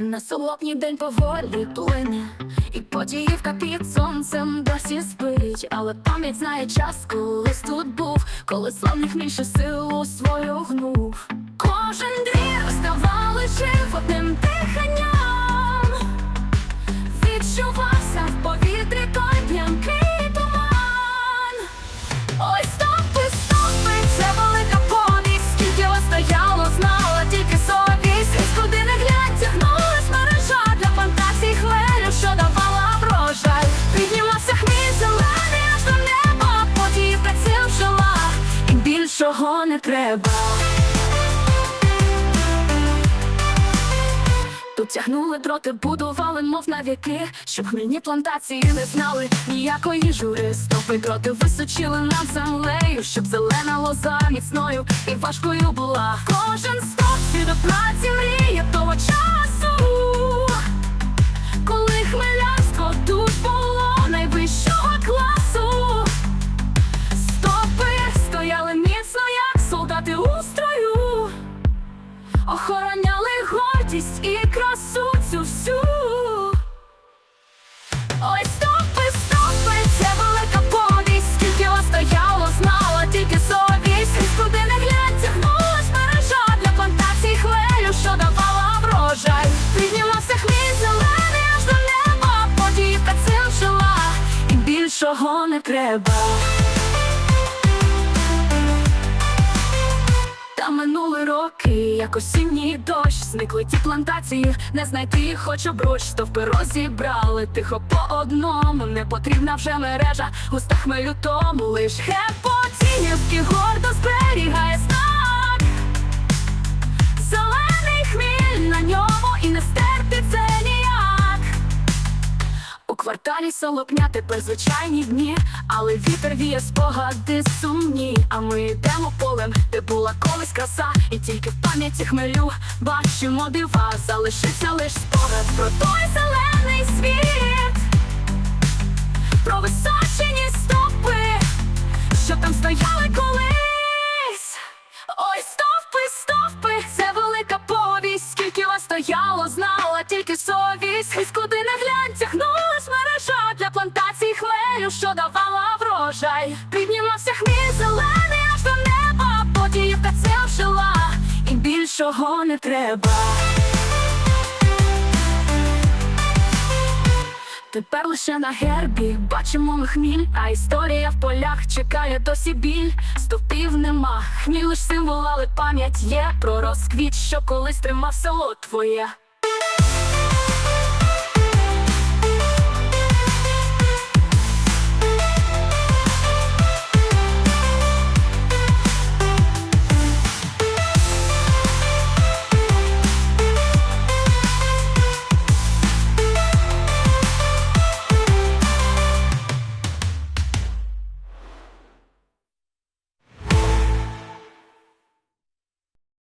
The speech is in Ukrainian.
На солодній день поволі плине, і подіївка під сонцем досі спить, але пам'ять знає час, колись тут був, коли славних більше силу свою гнув. Кожен двір ставали жив одним диханням, відчувався в повітрі той п'янкий туман. Ой, більшого не треба. Тут тягнули дроти, будували, мов на віки, щоб хмільні плантації не знали ніякої жури. Стопи дроти височили над землею, щоб зелена лоза міцною і важкою була. Кожен стоп від праці мріє того часу, Охороняли гордість і красу цю всю. Ой, стопи, стопи, це велика повість, скільки стояло, знала тільки совість. Куди не глянь, тягнулась мережа для фантазій хвилю, що давала врожай. Піднімався хміль зелений аж до неба, подіївка цим жила, і більшого не треба. Та минули роки, як осінній дощ, зникли ті плантації, не знайти хоч обруч, стовпи розібрали. Тихо по одному, не потрібна вже мережа, густа хмелю тому лиш гепотінівки гордо кварталі солопня тепер звичайні дні, але вітер віє спогади сумні. А ми йдемо полем, де була колись краса, і тільки в пам'яті хмелю бачимо дива. Залишився лиш спогад про той зелений світ, про височені стопи, що там стояли хвилю, що давала врожай. Піднімався хміль зелений аж до неба, подіївка цим жила, і більшого не треба. Тепер лише на гербі бачимо ми хміль, а історія в полях чекає досі біль. Стовпів нема, хміль лиш символ, але пам'ять є про розквіт, що колись тримав село твоє.